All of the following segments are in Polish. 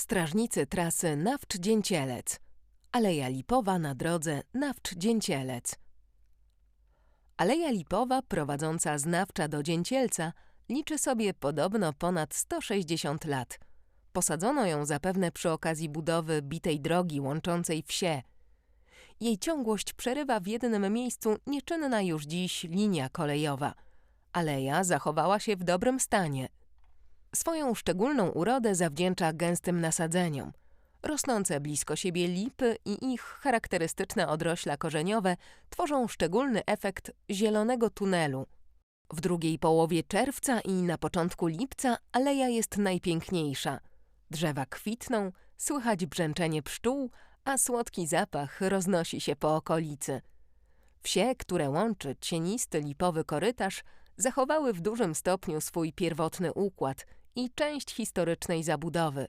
Strażnicy trasy Nawcz-Dzięcielec. Aleja Lipowa na drodze Nawcz-Dzięcielec. Aleja Lipowa prowadząca z Nawcza do Dzięcielca liczy sobie podobno ponad 160 lat. Posadzono ją zapewne przy okazji budowy bitej drogi łączącej wsie. Jej ciągłość przerywa w jednym miejscu nieczynna już dziś linia kolejowa. Aleja zachowała się w dobrym stanie. Swoją szczególną urodę zawdzięcza gęstym nasadzeniom. Rosnące blisko siebie lipy i ich charakterystyczne odrośla korzeniowe tworzą szczególny efekt zielonego tunelu. W drugiej połowie czerwca i na początku lipca aleja jest najpiękniejsza. Drzewa kwitną, słychać brzęczenie pszczół, a słodki zapach roznosi się po okolicy. Wsie, które łączy cienisty lipowy korytarz, zachowały w dużym stopniu swój pierwotny układ i część historycznej zabudowy.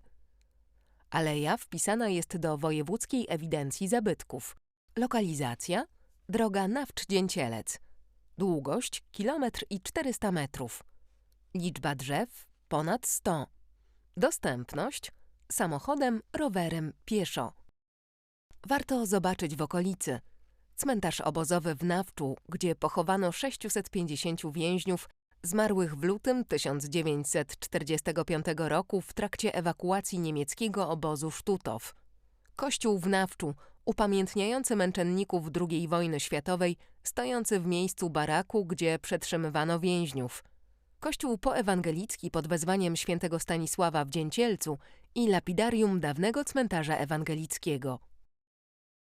Aleja wpisana jest do Wojewódzkiej Ewidencji Zabytków. Lokalizacja droga Nawcz-Dzięcielec. Długość kilometr i 400 metrów. Liczba drzew ponad 100. Dostępność samochodem, rowerem, pieszo. Warto zobaczyć w okolicy. Cmentarz obozowy w Nawczu, gdzie pochowano 650 więźniów zmarłych w lutym 1945 roku w trakcie ewakuacji niemieckiego obozu Sztutow. Kościół w Nawczu, upamiętniający męczenników II wojny światowej, stojący w miejscu baraku, gdzie przetrzymywano więźniów. Kościół poewangelicki pod wezwaniem świętego Stanisława w Dzięcielcu i lapidarium dawnego cmentarza ewangelickiego.